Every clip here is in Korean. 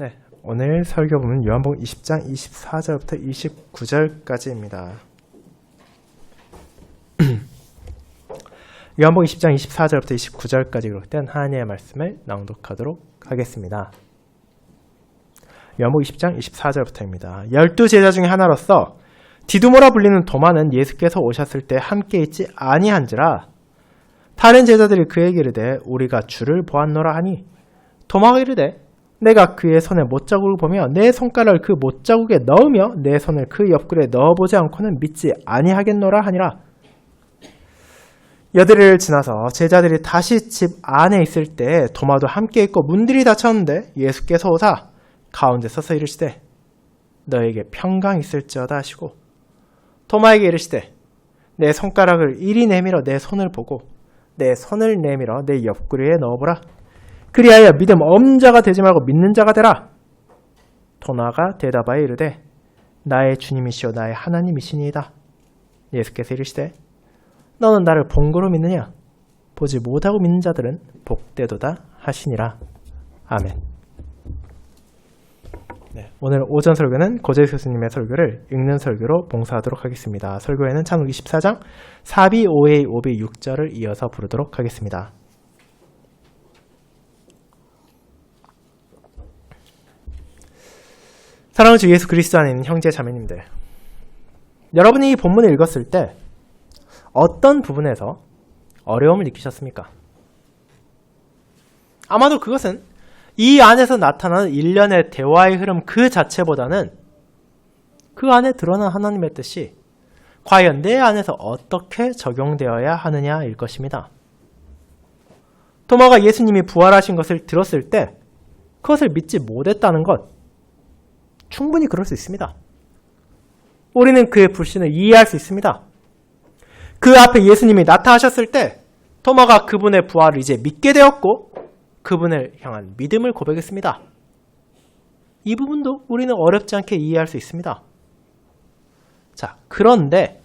네, 오늘 설교 보면 요한복음 20장 24절부터 29절까지입니다. 요한복음 20장 24절부터 29절까지 기록된 하나님의 말씀을 낭독하도록 하겠습니다. 요한복음 20장 24절부터입니다. 열두 제자 중에 하나로서 디두모라 불리는 도마는 예수께서 오셨을 때 함께 있지 아니한지라 다른 제자들이 그에게 이르되 우리가 주를 보았노라 하니 도마가 이르되 내가 그의 손에 못자국을 보며 내 손가락을 그 못자국에 넣으며 내 손을 그 옆구리에 넣어보지 않고는 믿지 아니하겠노라 하니라. 여드리를 지나서 제자들이 다시 집 안에 있을 때 도마도 함께 있고 문들이 닫혔는데 예수께서 오사 가운데 서서 이르시되 너에게 평강 있을지어다 하시고 도마에게 이르시되 내 손가락을 이리 내밀어 내 손을 보고 내 손을 내밀어 내 옆구리에 넣어보라. 그리하여 믿음 없는 자가 되지 말고 믿는 자가 되라. 도나가 대답하여 이르되 나의 주님이시오 나의 하나님이시니이다. 예수께서 이르시되 너는 나를 본고로 믿느냐? 보지 못하고 믿는 자들은 복되도다 하시니라. 아멘. 네, 오늘 오전 설교는 고재 교수님의 설교를 읽는 설교로 봉사하도록 하겠습니다. 설교에는 창세기 14장 4b, 5a, 5b, 6절을 이어서 부르도록 하겠습니다. 사랑하는 주 예수 그리스도 안에 있는 형제 자매님들. 여러분이 이 본문을 읽었을 때 어떤 부분에서 어려움을 느끼셨습니까? 아마도 그것은 이 안에서 나타나는 일련의 대화의 흐름 그 자체보다는 그 안에 드러난 하나님의 뜻이 과연 내 안에서 어떻게 적용되어야 하느냐일 것입니다. 토마가 예수님이 부활하신 것을 들었을 때 그것을 믿지 못했다는 것, 충분히 그럴 수 있습니다. 우리는 그의 불신을 이해할 수 있습니다. 그 앞에 예수님이 나타나셨을 때 토마가 그분의 부활을 이제 믿게 되었고 그분을 향한 믿음을 고백했습니다. 이 부분도 우리는 어렵지 않게 이해할 수 있습니다. 자, 그런데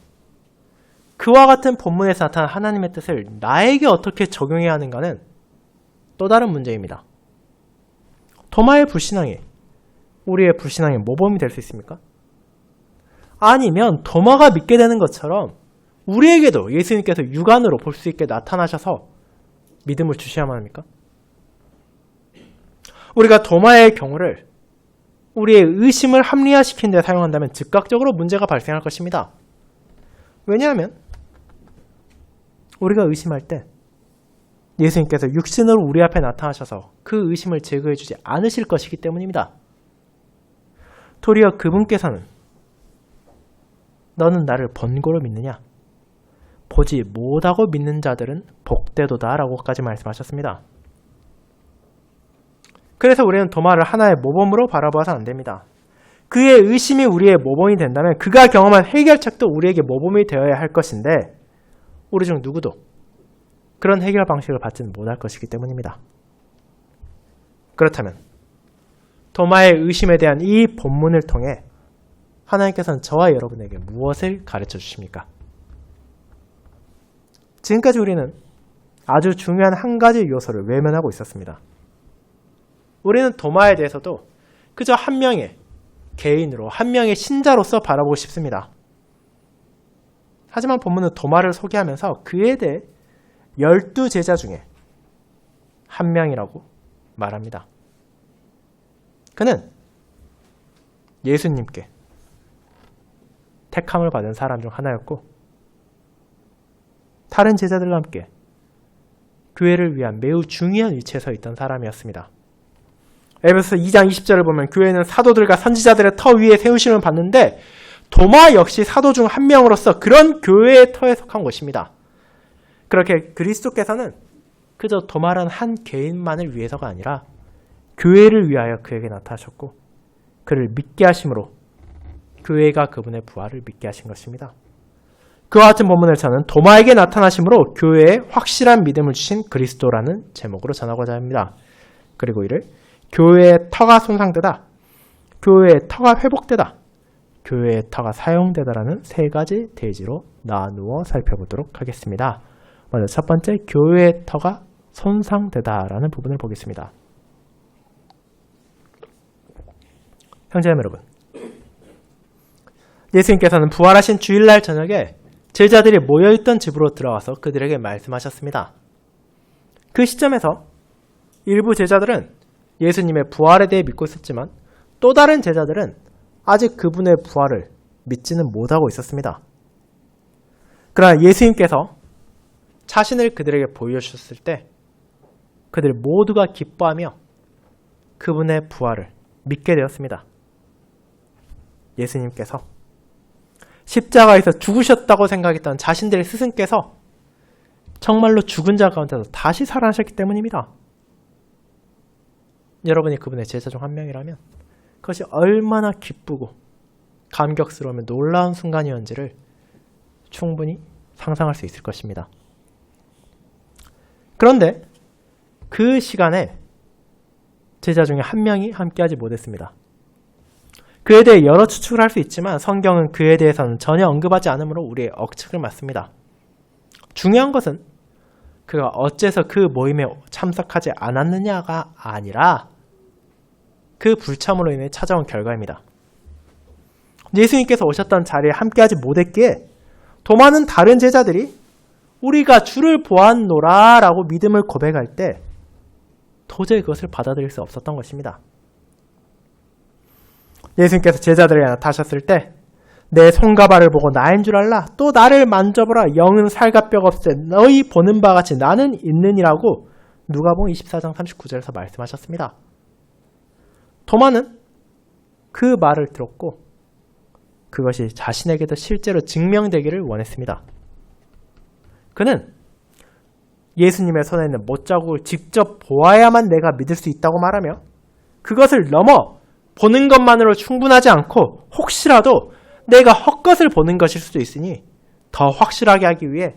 그와 같은 본문에서 나타난 하나님의 뜻을 나에게 어떻게 적용해야 하는가는 또 다른 문제입니다. 토마의 불신앙이 우리의 불신앙의 모범이 될 수 있습니까? 아니면 도마가 믿게 되는 것처럼 우리에게도 예수님께서 육안으로 볼 수 있게 나타나셔서 믿음을 주셔야만 합니까? 우리가 도마의 경우를 우리의 의심을 합리화시킨 데 사용한다면 즉각적으로 문제가 발생할 것입니다. 왜냐하면 우리가 의심할 때 예수님께서 육신으로 우리 앞에 나타나셔서 그 의심을 제거해 주지 않으실 것이기 때문입니다. 도리어 그분께서는 너는 나를 번고로 믿느냐? 보지 못하고 믿는 자들은 복되도다 라고까지 말씀하셨습니다. 그래서 우리는 도마를 하나의 모범으로 바라봐서 안 됩니다. 그의 의심이 우리의 모범이 된다면 그가 경험한 해결책도 우리에게 모범이 되어야 할 것인데 우리 중 누구도 그런 해결 방식을 받지는 못할 것이기 때문입니다. 그렇다면 도마의 의심에 대한 이 본문을 통해 하나님께서는 저와 여러분에게 무엇을 가르쳐 주십니까? 지금까지 우리는 아주 중요한 한 가지 요소를 외면하고 있었습니다. 우리는 도마에 대해서도 그저 한 명의 개인으로, 한 명의 신자로서 바라보고 싶습니다. 하지만 본문은 도마를 소개하면서 그에 대해 열두 제자 중에 한 명이라고 말합니다. 그는 예수님께 택함을 받은 사람 중 하나였고 다른 제자들과 함께 교회를 위한 매우 중요한 위치에 서 있던 사람이었습니다. 에베소 2장 20절을 보면 교회는 사도들과 선지자들의 터 위에 세우심을 받는데 도마 역시 사도 중 한 명으로서 그런 교회의 터에 속한 것입니다. 그렇게 그리스도께서는 그저 도마란 한 개인만을 위해서가 아니라 교회를 위하여 그에게 나타나셨고 그를 믿게 하심으로 교회가 그분의 부활을 믿게 하신 것입니다. 그와 같은 본문을 저는 도마에게 나타나심으로 교회에 확실한 믿음을 주신 그리스도라는 제목으로 전하고자 합니다. 그리고 이를 교회의 터가 손상되다, 교회의 터가 회복되다, 교회의 터가 사용되다라는 세 가지 대지로 나누어 살펴보도록 하겠습니다. 먼저 첫 번째, 교회의 터가 손상되다라는 부분을 보겠습니다. 형제자매 여러분, 예수님께서는 부활하신 주일날 저녁에 제자들이 모여있던 집으로 들어와서 그들에게 말씀하셨습니다. 그 시점에서 일부 제자들은 예수님의 부활에 대해 믿고 있었지만 또 다른 제자들은 아직 그분의 부활을 믿지는 못하고 있었습니다. 그러나 예수님께서 자신을 그들에게 보여주셨을 때 그들 모두가 기뻐하며 그분의 부활을 믿게 되었습니다. 예수님께서 십자가에서 죽으셨다고 생각했던 자신들의 스승께서 정말로 죽은 자 가운데서 다시 살아나셨기 때문입니다. 여러분이 그분의 제자 중 한 명이라면 그것이 얼마나 기쁘고 감격스러우며 놀라운 순간이었는지를 충분히 상상할 수 있을 것입니다. 그런데 그 시간에 제자 중에 한 명이 함께하지 못했습니다. 그에 대해 여러 추측을 할 수 있지만 성경은 그에 대해서는 전혀 언급하지 않으므로 우리의 억측을 맞습니다. 중요한 것은 그가 어째서 그 모임에 참석하지 않았느냐가 아니라 그 불참으로 인해 찾아온 결과입니다. 예수님께서 오셨던 자리에 함께하지 못했기에 도마는 다른 제자들이 우리가 주를 보았노라 라고 믿음을 고백할 때 도저히 그것을 받아들일 수 없었던 것입니다. 예수님께서 제자들에게 나타나셨을 때 내 손과 발을 보고 나인 줄 알라 또 나를 만져보라 영은 살과 뼈가 없애 너희 보는 바 같이 나는 있느니라고 누가복음 24장 39절에서 말씀하셨습니다. 도마는 그 말을 들었고 그것이 자신에게도 실제로 증명되기를 원했습니다. 그는 예수님의 손에 있는 못자국을 직접 보아야만 내가 믿을 수 있다고 말하며 그것을 넘어 보는 것만으로 충분하지 않고 혹시라도 내가 헛것을 보는 것일 수도 있으니 더 확실하게 하기 위해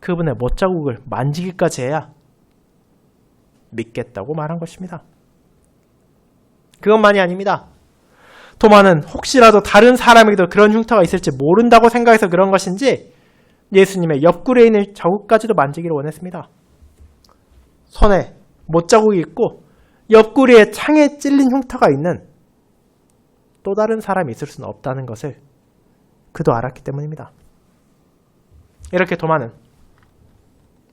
그분의 못자국을 만지기까지 해야 믿겠다고 말한 것입니다. 그것만이 아닙니다. 도마는 혹시라도 다른 사람에게도 그런 흉터가 있을지 모른다고 생각해서 그런 것인지 예수님의 옆구리에 있는 자국까지도 만지기를 원했습니다. 손에 못자국이 있고 옆구리에 창에 찔린 흉터가 있는 또 다른 사람이 있을 수는 없다는 것을 그도 알았기 때문입니다. 이렇게 도마는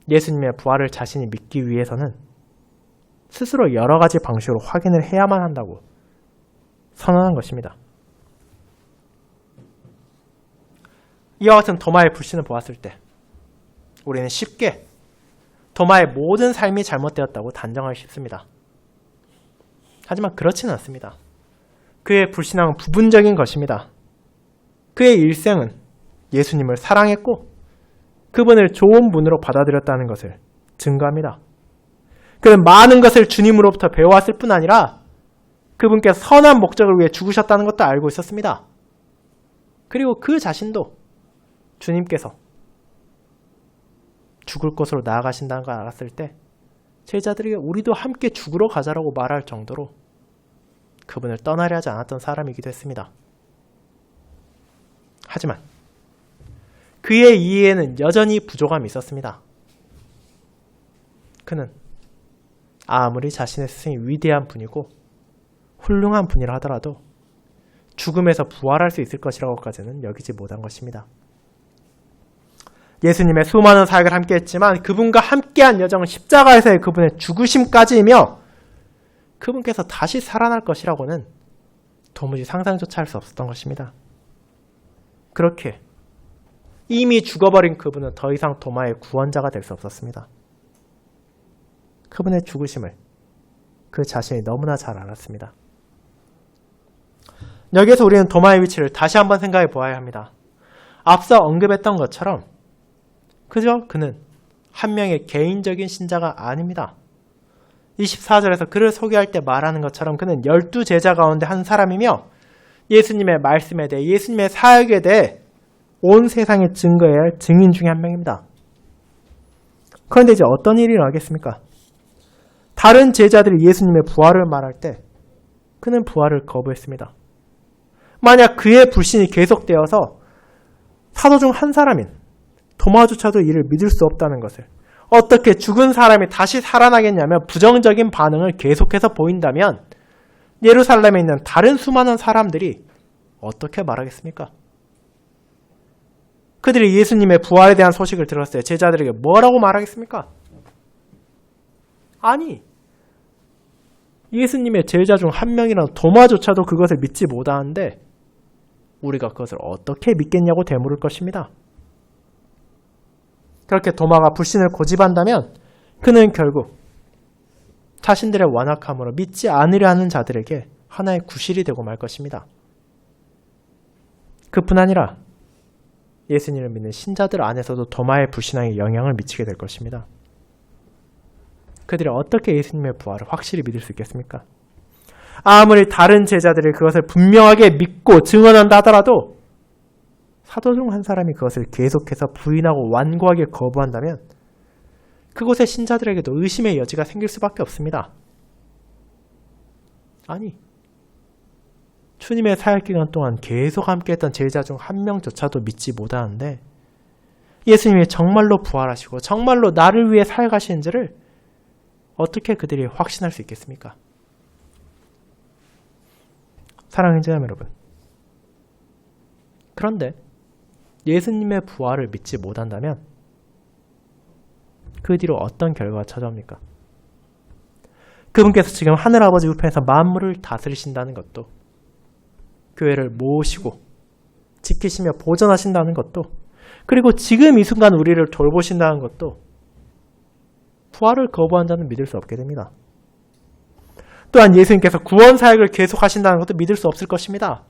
예수님의 부활을 자신이 믿기 위해서는 스스로 여러 가지 방식으로 확인을 해야만 한다고 선언한 것입니다. 이와 같은 도마의 불신을 보았을 때 우리는 쉽게 도마의 모든 삶이 잘못되었다고 단정하기 쉽습니다. 하지만 그렇지는 않습니다. 그의 불신앙은 부분적인 것입니다. 그의 일생은 예수님을 사랑했고 그분을 좋은 분으로 받아들였다는 것을 증거합니다. 그는 많은 것을 주님으로부터 배워왔을 뿐 아니라 그분께 선한 목적을 위해 죽으셨다는 것도 알고 있었습니다. 그리고 그 자신도 주님께서 죽을 것으로 나아가신다는 걸 알았을 때 제자들에게 우리도 함께 죽으러 가자라고 말할 정도로 그분을 떠나려 하지 않았던 사람이기도 했습니다. 하지만 그의 이해에는 여전히 부족함이 있었습니다. 그는 아무리 자신의 스승이 위대한 분이고 훌륭한 분이라 하더라도 죽음에서 부활할 수 있을 것이라고까지는 여기지 못한 것입니다. 예수님의 수많은 사역을 함께 했지만 그분과 함께한 여정은 십자가에서의 그분의 죽으심까지이며 그분께서 다시 살아날 것이라고는 도무지 상상조차 할 수 없었던 것입니다. 그렇게 이미 죽어버린 그분은 더 이상 도마의 구원자가 될 수 없었습니다. 그분의 죽으심을 그 자신이 너무나 잘 알았습니다. 여기에서 우리는 도마의 위치를 다시 한번 생각해 보아야 합니다. 앞서 언급했던 것처럼 그저 그는 한 명의 개인적인 신자가 아닙니다. 24절에서 그를 소개할 때 말하는 것처럼 그는 열두 제자 가운데 한 사람이며 예수님의 말씀에 대해 예수님의 사역에 대해 온 세상에 증거해야 할 증인 중에 한 명입니다. 그런데 이제 어떤 일이 일어나겠습니까? 다른 제자들이 예수님의 부활을 말할 때 그는 부활을 거부했습니다. 만약 그의 불신이 계속되어서 사도 중 한 사람인 도마조차도 이를 믿을 수 없다는 것을 어떻게 죽은 사람이 다시 살아나겠냐며 부정적인 반응을 계속해서 보인다면 예루살렘에 있는 다른 수많은 사람들이 어떻게 말하겠습니까? 그들이 예수님의 부활에 대한 소식을 들었을 때 제자들에게 뭐라고 말하겠습니까? 아니, 예수님의 제자 중 한 명이라는 도마조차도 그것을 믿지 못하는데 우리가 그것을 어떻게 믿겠냐고 되물을 것입니다. 그렇게 도마가 불신을 고집한다면 그는 결국 자신들의 완악함으로 믿지 않으려 하는 자들에게 하나의 구실이 되고 말 것입니다. 그뿐 아니라 예수님을 믿는 신자들 안에서도 도마의 불신앙에 영향을 미치게 될 것입니다. 그들이 어떻게 예수님의 부활을 확실히 믿을 수 있겠습니까? 아무리 다른 제자들이 그것을 분명하게 믿고 증언한다 하더라도 사도 중 한 사람이 그것을 계속해서 부인하고 완고하게 거부한다면 그곳의 신자들에게도 의심의 여지가 생길 수밖에 없습니다. 아니, 주님의 사역 기간 동안 계속 함께했던 제자 중 한 명조차도 믿지 못하는데 예수님이 정말로 부활하시고 정말로 나를 위해 살아가시는지를 어떻게 그들이 확신할 수 있겠습니까? 사랑하는 자매 여러분. 그런데 예수님의 부활을 믿지 못한다면 그 뒤로 어떤 결과가 찾아옵니까? 그분께서 지금 하늘아버지 우편에서 만물을 다스리신다는 것도 교회를 모으시고 지키시며 보존하신다는 것도 그리고 지금 이 순간 우리를 돌보신다는 것도 부활을 거부한 자는 믿을 수 없게 됩니다. 또한 예수님께서 구원 사역을 계속하신다는 것도 믿을 수 없을 것입니다.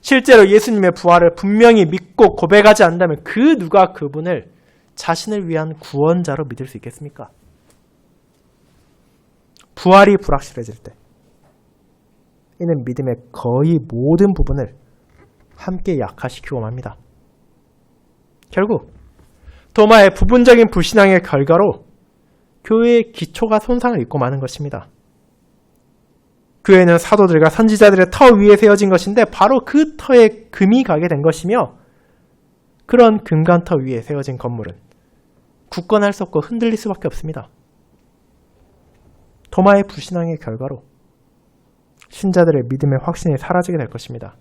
실제로 예수님의 부활을 분명히 믿고 고백하지 않는다면 그 누가 그분을 자신을 위한 구원자로 믿을 수 있겠습니까? 부활이 불확실해질 때 이는 믿음의 거의 모든 부분을 함께 약화시키고 맙니다. 결국 도마의 부분적인 불신앙의 결과로 교회의 기초가 손상을 입고 마는 것입니다. 교회는 사도들과 선지자들의 터 위에 세워진 것인데 바로 그 터에 금이 가게 된 것이며 그런 금관터 위에 세워진 건물은 굳건할 수 없고 흔들릴 수밖에 없습니다. 도마의 불신앙의 결과로 신자들의 믿음의 확신이 사라지게 될 것입니다.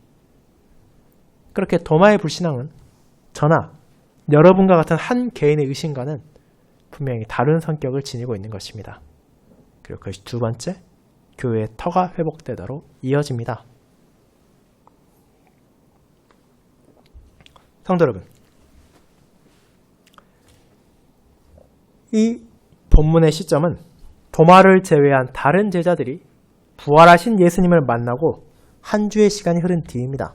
그렇게 도마의 불신앙은 저나 여러분과 같은 한 개인의 의심과는 분명히 다른 성격을 지니고 있는 것입니다. 그리고 그것이 두 번째, 교회의 터가 회복되도록 이어집니다. 성도 여러분, 이 본문의 시점은 도마를 제외한 다른 제자들이 부활하신 예수님을 만나고 한 주의 시간이 흐른 뒤입니다.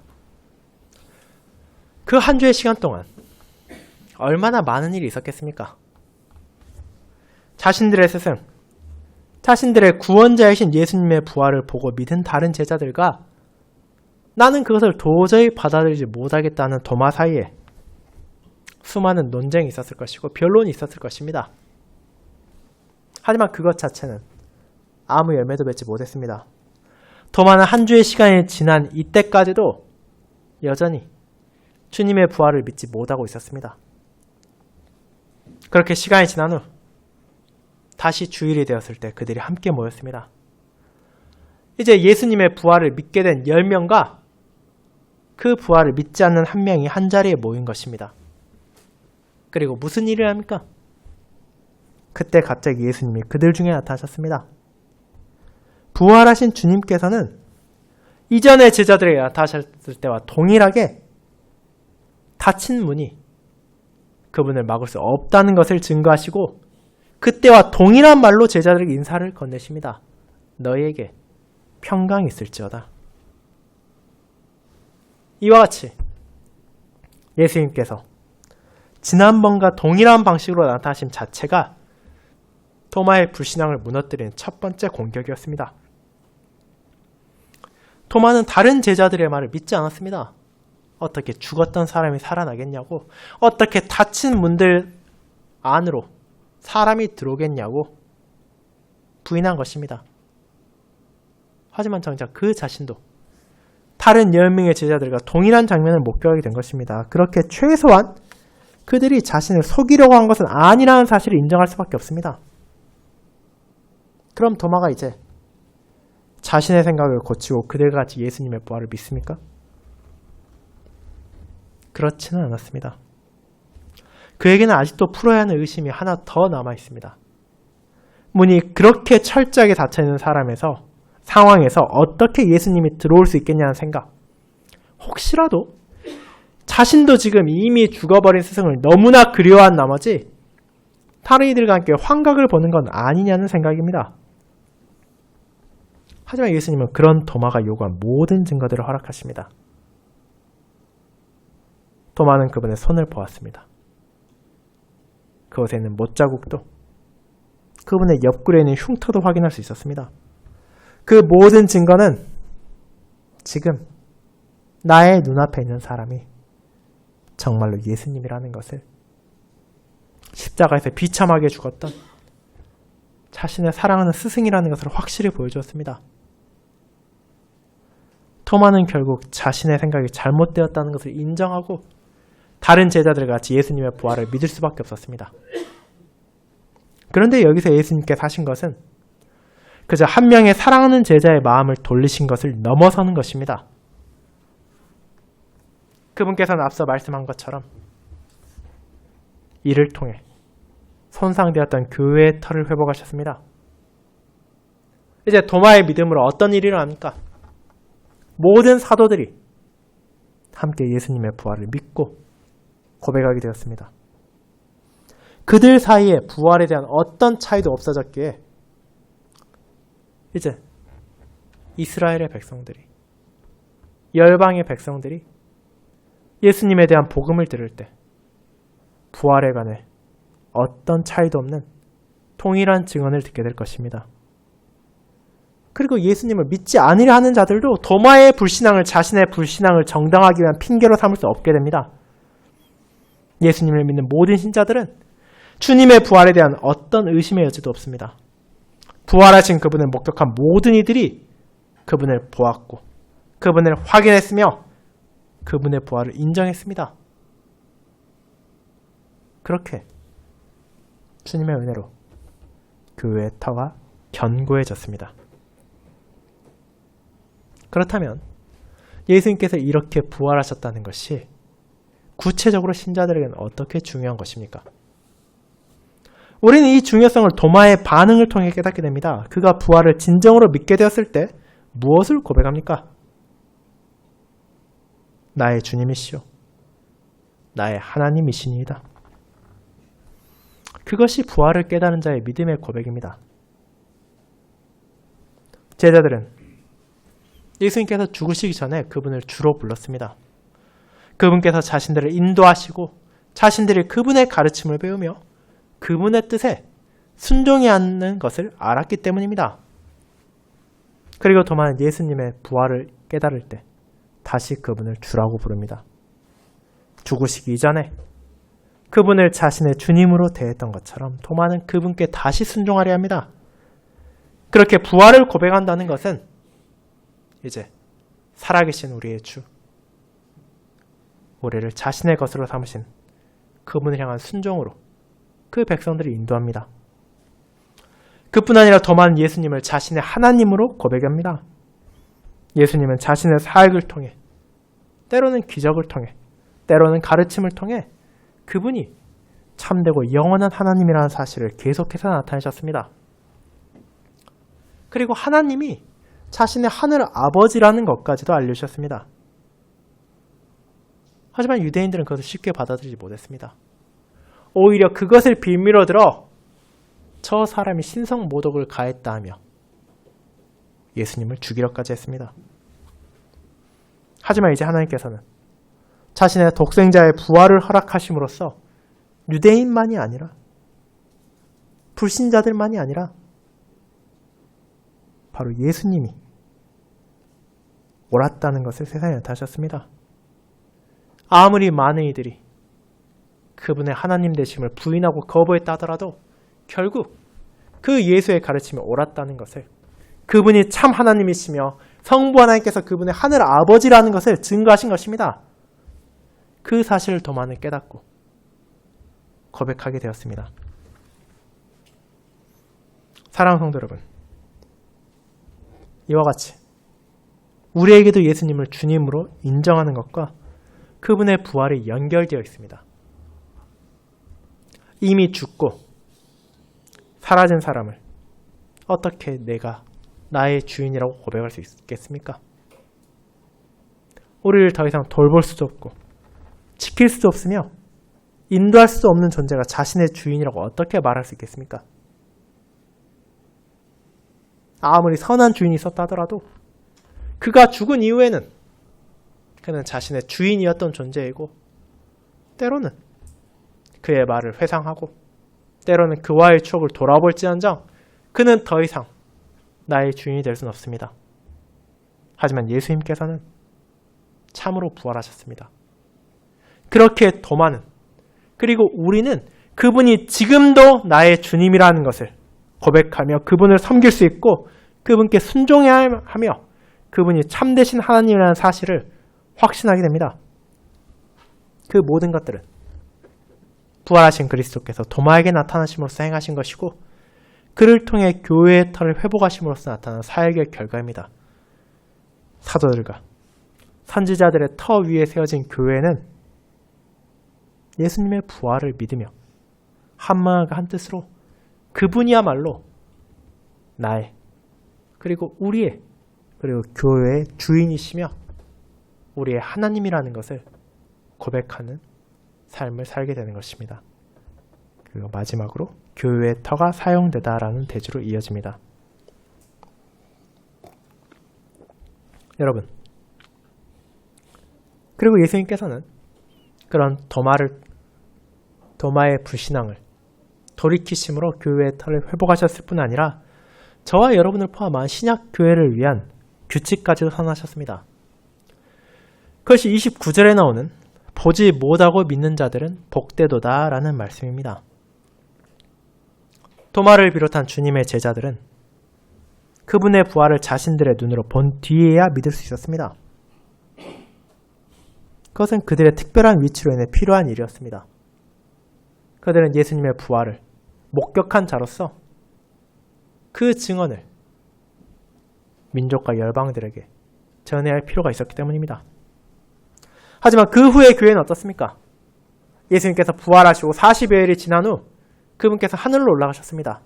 그 한 주의 시간 동안 얼마나 많은 일이 있었겠습니까? 자신들의 스승, 자신들의 구원자이신 예수님의 부활을 보고 믿은 다른 제자들과 나는 그것을 도저히 받아들이지 못하겠다는 도마 사이에 수많은 논쟁이 있었을 것이고 변론이 있었을 것입니다. 하지만 그것 자체는 아무 열매도 맺지 못했습니다. 도마는 한 주의 시간이 지난 이때까지도 여전히 주님의 부활을 믿지 못하고 있었습니다. 그렇게 시간이 지난 후 다시 주일이 되었을 때 그들이 함께 모였습니다. 이제 예수님의 부활을 믿게 된 10명과 그 부활을 믿지 않는 한 명이 한 자리에 모인 것입니다. 그리고 무슨 일을 합니까? 그때 갑자기 예수님이 그들 중에 나타나셨습니다. 부활하신 주님께서는 이전의 제자들에게 나타나셨을 때와 동일하게 닫힌 문이 그분을 막을 수 없다는 것을 증거하시고 그때와 동일한 말로 제자들에게 인사를 건네십니다. 너희에게 평강이 있을지어다. 이와 같이 예수님께서 지난번과 동일한 방식으로 나타나심 자체가 토마의 불신앙을 무너뜨리는 첫 번째 공격이었습니다. 토마는 다른 제자들의 말을 믿지 않았습니다. 어떻게 죽었던 사람이 살아나겠냐고, 어떻게 닫힌 문들 안으로 사람이 들어오겠냐고 부인한 것입니다. 하지만 정작 그 자신도 다른 10명의 제자들과 동일한 장면을 목격하게 된 것입니다. 그렇게 최소한 그들이 자신을 속이려고 한 것은 아니라는 사실을 인정할 수밖에 없습니다. 그럼 도마가 이제 자신의 생각을 고치고 그들과 같이 예수님의 부활을 믿습니까? 그렇지는 않았습니다. 그에게는 아직도 풀어야 하는 의심이 하나 더 남아 있습니다. 문이 그렇게 철저하게 닫혀 있는 사람에서 상황에서 어떻게 예수님이 들어올 수 있겠냐는 생각. 혹시라도 자신도 지금 이미 죽어버린 스승을 너무나 그리워한 나머지 다른 이들과 함께 환각을 보는 건 아니냐는 생각입니다. 하지만 예수님은 그런 도마가 요구한 모든 증거들을 허락하십니다. 도마는 그분의 손을 보았습니다. 그곳에 있는 못자국도 그분의 옆구리에 있는 흉터도 확인할 수 있었습니다. 그 모든 증거는 지금 나의 눈앞에 있는 사람이 정말로 예수님이라는 것을 십자가에서 비참하게 죽었던 자신의 사랑하는 스승이라는 것을 확실히 보여주었습니다. 토마는 결국 자신의 생각이 잘못되었다는 것을 인정하고 다른 제자들과 같이 예수님의 부활을 믿을 수밖에 없었습니다. 그런데 여기서 예수님께서 하신 것은 그저 한 명의 사랑하는 제자의 마음을 돌리신 것을 넘어서는 것입니다. 그분께서는 앞서 말씀한 것처럼 이를 통해 손상되었던 교회의 터를 회복하셨습니다. 이제 도마의 믿음으로 어떤 일이 일어납니까? 모든 사도들이 함께 예수님의 부활을 믿고 고백하게 되었습니다. 그들 사이에 부활에 대한 어떤 차이도 없어졌기에 이제 이스라엘의 백성들이 열방의 백성들이 예수님에 대한 복음을 들을 때 부활에 관해 어떤 차이도 없는 동일한 증언을 듣게 될 것입니다. 그리고 예수님을 믿지 않으려 하는 자들도 도마의 불신앙을 자신의 불신앙을 정당하기 위한 핑계로 삼을 수 없게 됩니다. 예수님을 믿는 모든 신자들은 주님의 부활에 대한 어떤 의심의 여지도 없습니다. 부활하신 그분을 목격한 모든 이들이 그분을 보았고 그분을 확인했으며 그분의 부활을 인정했습니다. 그렇게 주님의 은혜로 교회의 터가 견고해졌습니다. 그렇다면 예수님께서 이렇게 부활하셨다는 것이 구체적으로 신자들에게는 어떻게 중요한 것입니까? 우리는 이 중요성을 도마의 반응을 통해 깨닫게 됩니다. 그가 부활을 진정으로 믿게 되었을 때 무엇을 고백합니까? 나의 주님이시오. 나의 하나님이시니이다. 그것이 부활을 깨달은 자의 믿음의 고백입니다. 제자들은 예수님께서 죽으시기 전에 그분을 주로 불렀습니다. 그분께서 자신들을 인도하시고 자신들이 그분의 가르침을 배우며 그분의 뜻에 순종이 않는 것을 알았기 때문입니다. 그리고 도마는 예수님의 부활을 깨달을 때 다시 그분을 주라고 부릅니다. 죽으시기 이전에 그분을 자신의 주님으로 대했던 것처럼 도마는 그분께 다시 순종하려 합니다. 그렇게 부활을 고백한다는 것은 이제 살아계신 우리의 주, 우리를 자신의 것으로 삼으신 그분을 향한 순종으로 그 백성들을 인도합니다. 그뿐 아니라 더 많은 예수님을 자신의 하나님으로 고백합니다. 예수님은 자신의 사역을 통해, 때로는 기적을 통해, 때로는 가르침을 통해 그분이 참되고 영원한 하나님이라는 사실을 계속해서 나타내셨습니다. 그리고 하나님이 자신의 하늘 아버지라는 것까지도 알려주셨습니다. 하지만 유대인들은 그것을 쉽게 받아들이지 못했습니다. 오히려 그것을 빌미로 들어 저 사람이 신성 모독을 가했다 하며 예수님을 죽이려까지 했습니다. 하지만 이제 하나님께서는 자신의 독생자의 부활을 허락하심으로써 유대인만이 아니라 불신자들만이 아니라 바로 예수님이 옳았다는 것을 세상에 나타하셨습니다. 아무리 많은 이들이 그분의 하나님 되심을 부인하고 거부했다 하더라도 결국 그 예수의 가르침이 옳았다는 것을 그분이 참 하나님이시며 성부 하나님께서 그분의 하늘 아버지라는 것을 증거하신 것입니다. 그 사실을 더 많이 깨닫고 고백하게 되었습니다. 사랑하는 성도 여러분, 이와 같이 우리에게도 예수님을 주님으로 인정하는 것과 그분의 부활이 연결되어 있습니다. 이미 죽고 사라진 사람을 어떻게 내가 나의 주인이라고 고백할 수 있겠습니까? 우리를 더 이상 돌볼 수도 없고 지킬 수도 없으며 인도할 수 없는 존재가 자신의 주인이라고 어떻게 말할 수 있겠습니까? 아무리 선한 주인이 있었다 하더라도 그가 죽은 이후에는 그는 자신의 주인이었던 존재이고 때로는 그의 말을 회상하고 때로는 그와의 추억을 돌아볼지언정 그는 더 이상 나의 주인이 될 수는 없습니다. 하지만 예수님께서는 참으로 부활하셨습니다. 그렇게 도마는 그리고 우리는 그분이 지금도 나의 주님이라는 것을 고백하며 그분을 섬길 수 있고 그분께 순종해야 하며 그분이 참되신 하나님이라는 사실을 확신하게 됩니다. 그 모든 것들은 부활하신 그리스도께서 도마에게 나타나심으로써 행하신 것이고 그를 통해 교회의 터를 회복하심으로써 나타난 사역의 결과입니다. 사도들과 선지자들의 터 위에 세워진 교회는 예수님의 부활을 믿으며 한마음과 한뜻으로 그분이야말로 나의 그리고 우리의 그리고 교회의 주인이시며 우리의 하나님이라는 것을 고백하는 삶을 살게 되는 것입니다. 그리고 마지막으로 교회의 터가 사용되다라는 대주로 이어집니다. 여러분, 그리고 예수님께서는 그런 도마를 도마의 불신앙을 돌이키심으로 교회의 터를 회복하셨을 뿐 아니라 저와 여러분을 포함한 신약 교회를 위한 규칙까지도 선하셨습니다. 그것이 29절에 나오는 보지 못하고 믿는 자들은 복되도다 라는 말씀입니다. 도마를 비롯한 주님의 제자들은 그분의 부활을 자신들의 눈으로 본 뒤에야 믿을 수 있었습니다. 그것은 그들의 특별한 위치로 인해 필요한 일이었습니다. 그들은 예수님의 부활을 목격한 자로서 그 증언을 민족과 열방들에게 전해야 할 필요가 있었기 때문입니다. 하지만 그 후에 교회는 어떻습니까? 예수님께서 부활하시고 40여일이 지난 후 그분께서 하늘로 올라가셨습니다.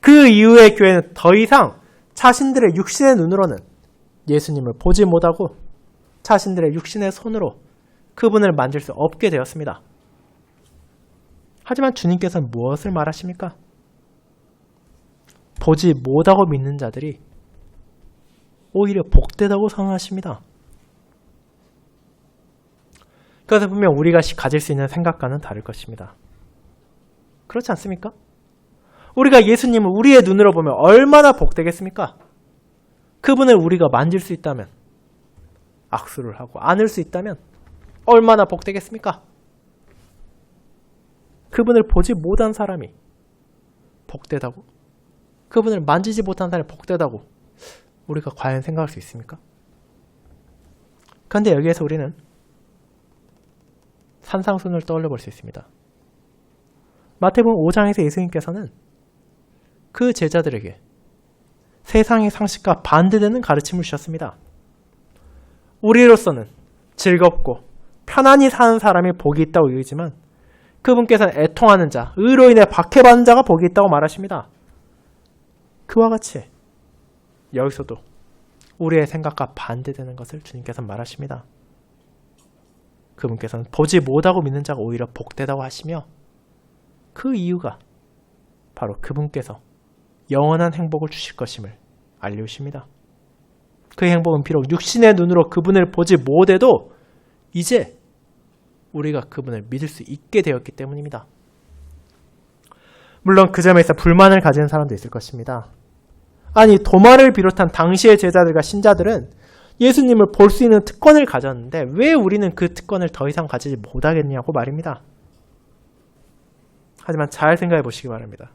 그 이후에 교회는 더 이상 자신들의 육신의 눈으로는 예수님을 보지 못하고 자신들의 육신의 손으로 그분을 만질 수 없게 되었습니다. 하지만 주님께서는 무엇을 말하십니까? 보지 못하고 믿는 자들이 오히려 복되다고 선언하십니다. 그것을 보면 우리가 가질 수 있는 생각과는 다를 것입니다. 그렇지 않습니까? 우리가 예수님을 우리의 눈으로 보면 얼마나 복되겠습니까? 그분을 우리가 만질 수 있다면, 악수를 하고 안을 수 있다면 얼마나 복되겠습니까? 그분을 보지 못한 사람이 복되다고? 그분을 만지지 못한 사람이 복되다고 우리가 과연 생각할 수 있습니까? 그런데 여기에서 우리는 산상순을 떠올려 볼 수 있습니다. 마태복음 5장에서 예수님께서는 그 제자들에게 세상의 상식과 반대되는 가르침을 주셨습니다. 우리로서는 즐겁고 편안히 사는 사람이 복이 있다고 여기지만 그분께서는 애통하는 자, 의로 인해 박해받는 자가 복이 있다고 말하십니다. 그와 같이 여기서도 우리의 생각과 반대되는 것을 주님께서 말하십니다. 그분께서는 보지 못하고 믿는 자가 오히려 복되다고 하시며 그 이유가 바로 그분께서 영원한 행복을 주실 것임을 알려주십니다. 그 행복은 비록 육신의 눈으로 그분을 보지 못해도 이제 우리가 그분을 믿을 수 있게 되었기 때문입니다. 물론 그 점에서 불만을 가지는 사람도 있을 것입니다. 아니 도마를 비롯한 당시의 제자들과 신자들은 예수님을 볼 수 있는 특권을 가졌는데 왜 우리는 그 특권을 더 이상 가지지 못하겠냐고 말입니다. 하지만 잘 생각해 보시기 바랍니다.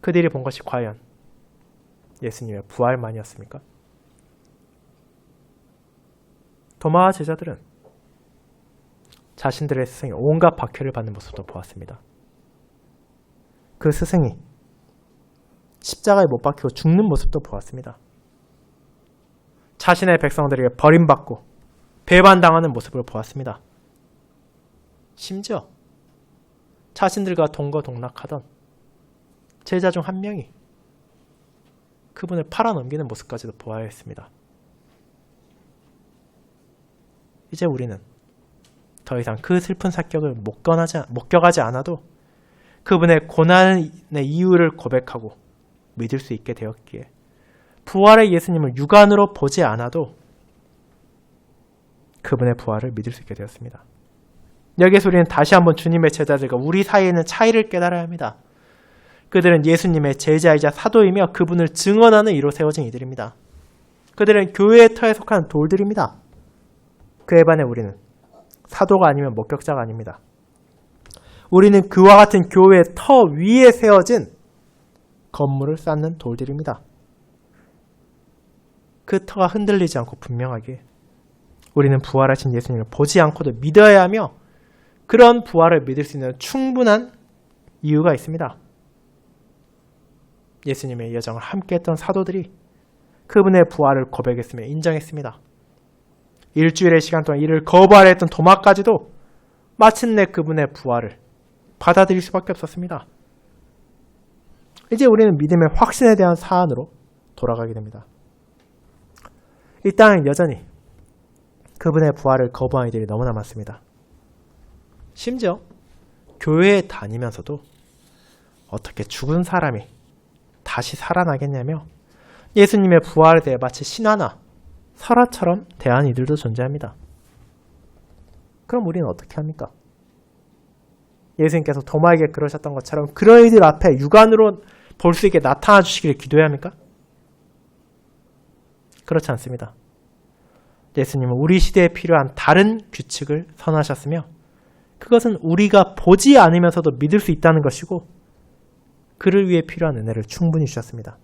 그들이 본 것이 과연 예수님의 부활만이었습니까? 도마와 제자들은 자신들의 스승이 온갖 박해를 받는 모습도 보았습니다. 그 스승이 십자가에 못 박히고 죽는 모습도 보았습니다. 자신의 백성들에게 버림받고 배반당하는 모습을 보았습니다. 심지어 자신들과 동거동락하던 제자 중 한 명이 그분을 팔아넘기는 모습까지도 보아야 했습니다. 이제 우리는 더 이상 그 슬픈 사격을 목격하지, 목격하지 않아도 그분의 고난의 이유를 고백하고 믿을 수 있게 되었기에 부활의 예수님을 육안으로 보지 않아도 그분의 부활을 믿을 수 있게 되었습니다. 여기서 우리는 다시 한번 주님의 제자들과 우리 사이에 있는 차이를 깨달아야 합니다. 그들은 예수님의 제자이자 사도이며 그분을 증언하는 이로 세워진 이들입니다. 그들은 교회의 터에 속한 돌들입니다. 그에 반해 우리는 사도가 아니면 목격자가 아닙니다. 우리는 그와 같은 교회의 터 위에 세워진 건물을 쌓는 돌들입니다. 그 터가 흔들리지 않고 분명하게 우리는 부활하신 예수님을 보지 않고도 믿어야 하며 그런 부활을 믿을 수 있는 충분한 이유가 있습니다. 예수님의 여정을 함께했던 사도들이 그분의 부활을 고백했으며 인정했습니다. 일주일의 시간 동안 이를 거부하려 했던 도마까지도 마침내 그분의 부활을 받아들일 수밖에 없었습니다. 이제 우리는 믿음의 확신에 대한 사안으로 돌아가게 됩니다. 이 땅은 여전히 그분의 부활을 거부한 이들이 너무나 많습니다. 심지어 교회에 다니면서도 어떻게 죽은 사람이 다시 살아나겠냐며 예수님의 부활에 대해 마치 신화나 설화처럼 대한 이들도 존재합니다. 그럼 우리는 어떻게 합니까? 예수님께서 도마에게 그러셨던 것처럼 그런 이들 앞에 육안으로 볼 수 있게 나타나 주시기를 기도해야 합니까? 그렇지 않습니다. 예수님은 우리 시대에 필요한 다른 규칙을 선하셨으며 그것은 우리가 보지 않으면서도 믿을 수 있다는 것이고 그를 위해 필요한 은혜를 충분히 주셨습니다.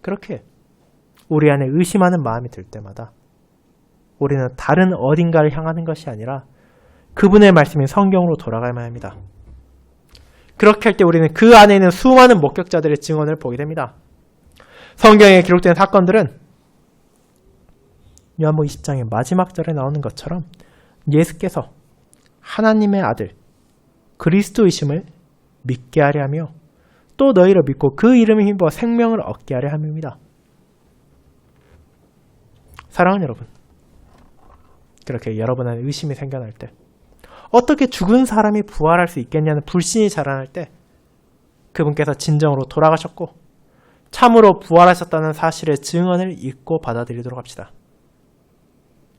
그렇게 우리 안에 의심하는 마음이 들 때마다 우리는 다른 어딘가를 향하는 것이 아니라 그분의 말씀인 성경으로 돌아가야만 합니다. 그렇게 할 때 우리는 그 안에 있는 수많은 목격자들의 증언을 보게 됩니다. 성경에 기록된 사건들은 요한복 20장의 마지막 절에 나오는 것처럼 예수께서 하나님의 아들 그리스도이심을 믿게 하려 하며 또 너희를 믿고 그 이름에 힘입어 생명을 얻게 하려 함입니다. 사랑하는 여러분, 그렇게 여러분 안에 의심이 생겨날 때, 어떻게 죽은 사람이 부활할 수 있겠냐는 불신이 자라날 때, 그분께서 진정으로 돌아가셨고, 참으로 부활하셨다는 사실의 증언을 잊고 받아들이도록 합시다.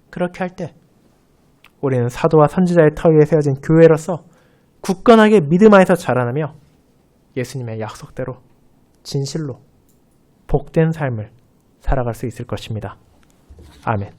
그렇게 할 때, 우리는 사도와 선지자의 터 위에 세워진 교회로서 굳건하게 믿음 안에서 자라나며 예수님의 약속대로 진실로 복된 삶을 살아갈 수 있을 것입니다. 아멘.